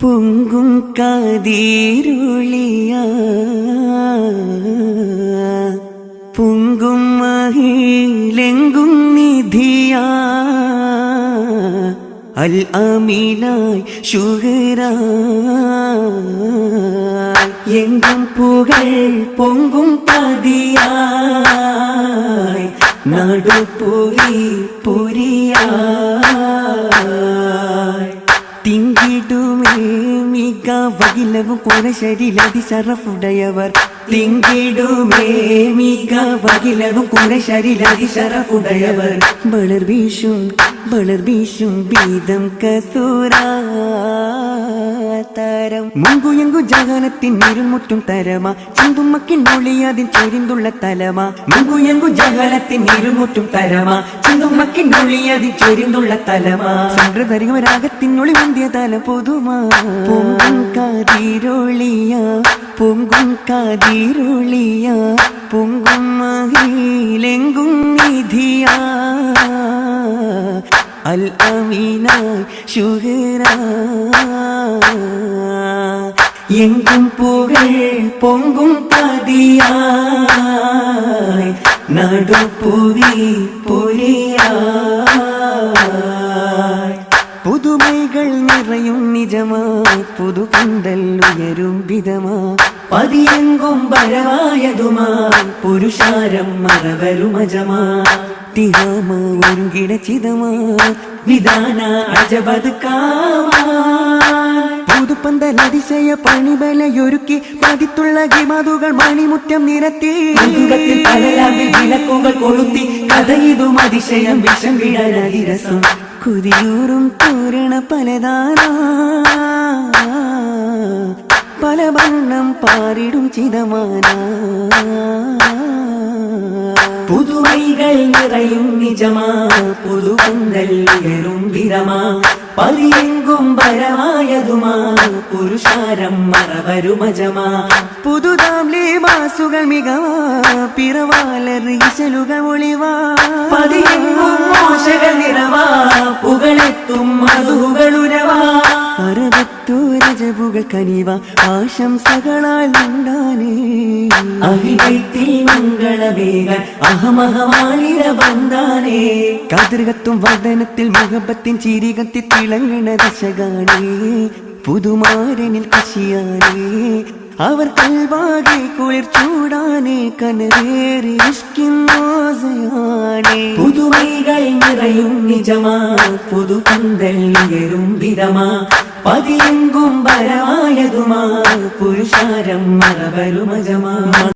പൊങ്കും കതിരുളിയ പൊങ്കും മഹിലെങ്കും നിധിയ അൽ അമീനായി ഷുഹറ എങ്കും പുകൾ പൊങ്കും പതിയായി നടുപ്പുവി പുരിയായി തിങ്കിടുമേ മിക വകിലവും കുറശരിലതി ശറഫുടയവർ. തിങ്കിടുമേ മിക വകിലവും കുറശരിലതി ശറഫുടയവർ. വളർ വീശും വളർ വീശും ബീതം കസൂരാതരം മുങ്കു എങ്കു ജഗനത്തിൻ ഇരുമുറ്റും തരമ. ചിന്തുമ്മക്കിൻ ഒളിയതിൻ ചൊരിന്തുള്ള തലമ. മുങ്കു എങ്കു ജഗനത്തിൻ ഇരുമുറ്റും തരമ. ചിന്തുമ്മക്കിൻ ഒളിയതിൻ ചൊരിന്തുള്ള തലമ. സംഘതരിക രാഗത്തിനൊളി മുന്തിയ തല പൊതുമാ. പൊങ്കും കാതിരൊളിയ. പൊങ്കും കാതിരൊളിയ. പൊങ്കും മഹിലെങ്കും നിധിയാ. അൽ ഷുഹറ എങ്കും പുകൾ പൊങ്കും പതിയായി. നടുപ്പുവി പൊരിയായി. പുതുമൈകൾ നിറയും നിജമാ. പുതു കണ്ടൽ ഉയരും വിധമാ. പതിയെങ്കും പരവായതുമാ പുരുഷാരം മറവരുമജമാ. തിഹാമ ഒരുകിട ചിതമാ വിധാന അജബത് പുതുപ്പന്തൽ അതിശയ പണിബലയൊരുക്കി പതിത്തുള്ള ഗിമതുകൾ മണിമുറ്റം നിരത്തി വിളക്കുകൾ കൊളുത്തി കഥയിതും അതിശയം വിഷം വിടലതിരസം കുതിയൂറും തോരണ പലതാനാ പല വണ്ണം പാരിടും ചിതമാന പുതുമൈകൾ നിറയും നിജമാ പുതുപന്തൽ ഉയരും വിരമാ പതിയെങ്കും പരമായതുമാ പുരുഷാരം മറവരുമജമാ. പുതുതാം ലേമാസുകൾ മികവാ പിറവാലറിശലുകൾ ഒളിവാ. പതിയെങ്കും അറവത്തോരജപുകൾ കനിവ ആശംസകളാൽ ഉണ്ടാനേ. അഹിതത്തിൽ മംഗളവേഗ അഹമഹമാളിര ബന്ധാനേ. കതിർകത്തും വദനത്തിൽ മുഖബത്തിൻ ചിരികത്തി തിളങ്ങണ ദശകാനേ. പുതുമാരനിൽ കശിയാനേ. അവർ കൽവാകെ കുളിർ ചൂടാനേ കനവേറി ഇഷ്കിന്നോസയാണേ പുതുമൈകൾ നിറയും നിജമാ പുതു പന്തൽ ഉയരും വിധമാ. പതിയെങ്കും പരമായതുമാ പുരുഷാരം മറവരുമജമാ.